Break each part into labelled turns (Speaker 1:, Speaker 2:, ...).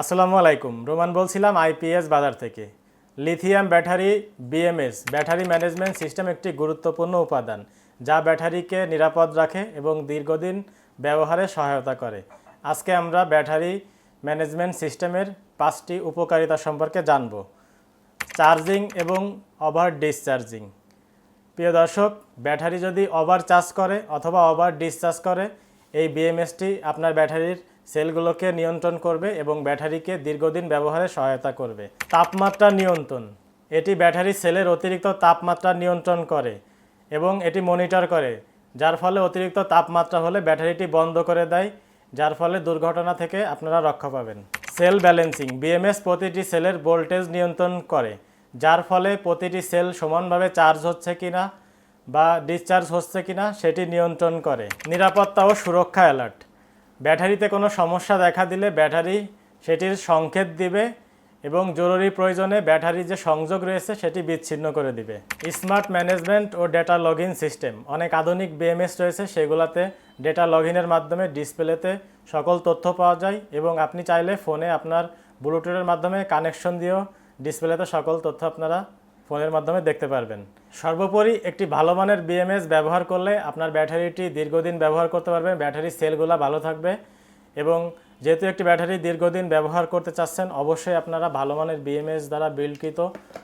Speaker 1: আসসালামু আলাইকুম। রোমান বলছিলাম আইপিএস বাজার থেকে। Lithium battery, BMS, battery management system একটি গুরুত্বপূর্ণ উপাদান, যা ব্যাটারিকে নিরাপদ রাখে এবং দীর্ঘদিন ব্যবহারে সহায়তা করে। আজকে আমরা ব্যাটারি ম্যানেজমেন্ট সিস্টেমের পাঁচটি উপকারিতা সম্পর্কে জানব। চার্জিং এবং ওভার ডিসচার্জিং। প্রিয় দর্শক, ব্যাটারি যদি ওভার চার্জ করে অথবা ওভার ডিসচার্জ করে, এই বিএমএসটি আপনার ব্যাটারির সেলগুলোকে নিয়ন্ত্রণ করবে এবং ব্যাটারিকে দীর্ঘদিন ব্যবহারে সহায়তা করবে। তাপমাত্রা নিয়ন্ত্রণ। এটি ব্যাটারি সেলের অতিরিক্ত তাপমাত্রা নিয়ন্ত্রণ করে এবং এটি মনিটর করে, যার ফলে অতিরিক্ত তাপমাত্রা হলে ব্যাটারিটি বন্ধ করে দেয়, যার ফলে দুর্ঘটনা থেকে আপনারা রক্ষা পাবেন। Sell balancing. বিএমএস প্রতিটি সেলের ভোল্টেজ নিয়ন্ত্রণ করে, যার ফলে প্রতিটি সেল সমানভাবে চার্জ হচ্ছে কিনা বা ডিসচার্জ হচ্ছে কিনা সেটি নিয়ন্ত্রণ করে। নিরাপত্তা ও সুরক্ষা অ্যালার্ট। ব্যাটারিতে কোনো সমস্যা দেখা দিলে ব্যাটারি সেটির সংকেত দিবে এবং জরুরি প্রয়োজনে ব্যাটারি যে সংযোগ রয়েছে সেটি বিচ্ছিন্ন করে দিবে। স্মার্ট ম্যানেজমেন্ট ও ডেটা লগ সিস্টেম। অনেক আধুনিক বিএমএস রয়েছে, সেগুলোতে ডেটা লগ মাধ্যমে ডিসপ্লেতে সকল তথ্য পাওয়া যায় এবং আপনি চাইলে ফোনে আপনার ব্লুটুথের মাধ্যমে কানেকশন দিয়েও ডিসপ্লেতে সকল তথ্য আপনারা ফোনের মাধ্যমে দেখতে পারবেন। সর্বোপরি একটি ভালো মানের বিএমএস ব্যবহার করলে আপনার ব্যাটারিটি দীর্ঘদিন ব্যবহার করতে পারবেন ব্যাটারির সেলগুলো ভালো থাকবে এবং যেহেতু একটি ব্যাটারি দীর্ঘদিন ব্যবহার করতে চাচ্ছেন, অবশ্যই আপনারা ভালো মানের বিএমএস দ্বারা বিল্ডকৃত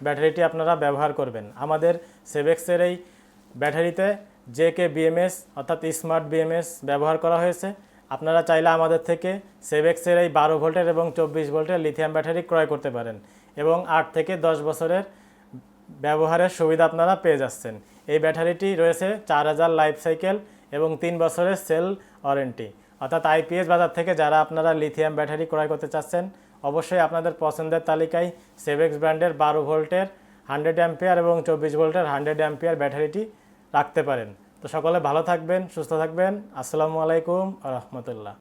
Speaker 1: ব্যাটারিটি আপনারা ব্যবহার করবেন। আমাদের সেভেক্সের এই ব্যাটারিতে জে কে বিএমএস অর্থাৎ স্মার্ট বিএমএস ব্যবহার করা হয়েছে। আপনারা চাইলে আমাদের থেকে সেভেক্সের এই বারো ভোল্টের এবং চব্বিশ ভোল্টের লিথিয়াম ব্যাটারি ক্রয় করতে পারেন এবং আট থেকে দশ বছরের ব্যবহারের সুবিধা আপনারা পেয়ে যাচ্ছেন। এই ব্যাটারিটি রয়েছে চার হাজার লাইফ সাইকেল এবং তিন বছরের সেল ওয়ারেন্টি। অর্থাৎ আইপিএস বাজার থেকে যারা আপনারা লিথিয়াম ব্যাটারি ক্রয় করতে চাচ্ছেন, অবশ্যই আপনাদের পছন্দের তালিকায় সেভেক্স ব্র্যান্ডের বারো ভোল্টের হান্ড্রেড অ্যাম্পিয়ার এবং চব্বিশ ভোল্টের হান্ড্রেড অ্যাম্পিয়ার ব্যাটারিটি রাখতে পারেন। তো সকলে ভালো থাকবেন, সুস্থ থাকবেন। আসসালামু আলাইকুম রহমতুল্লাহ।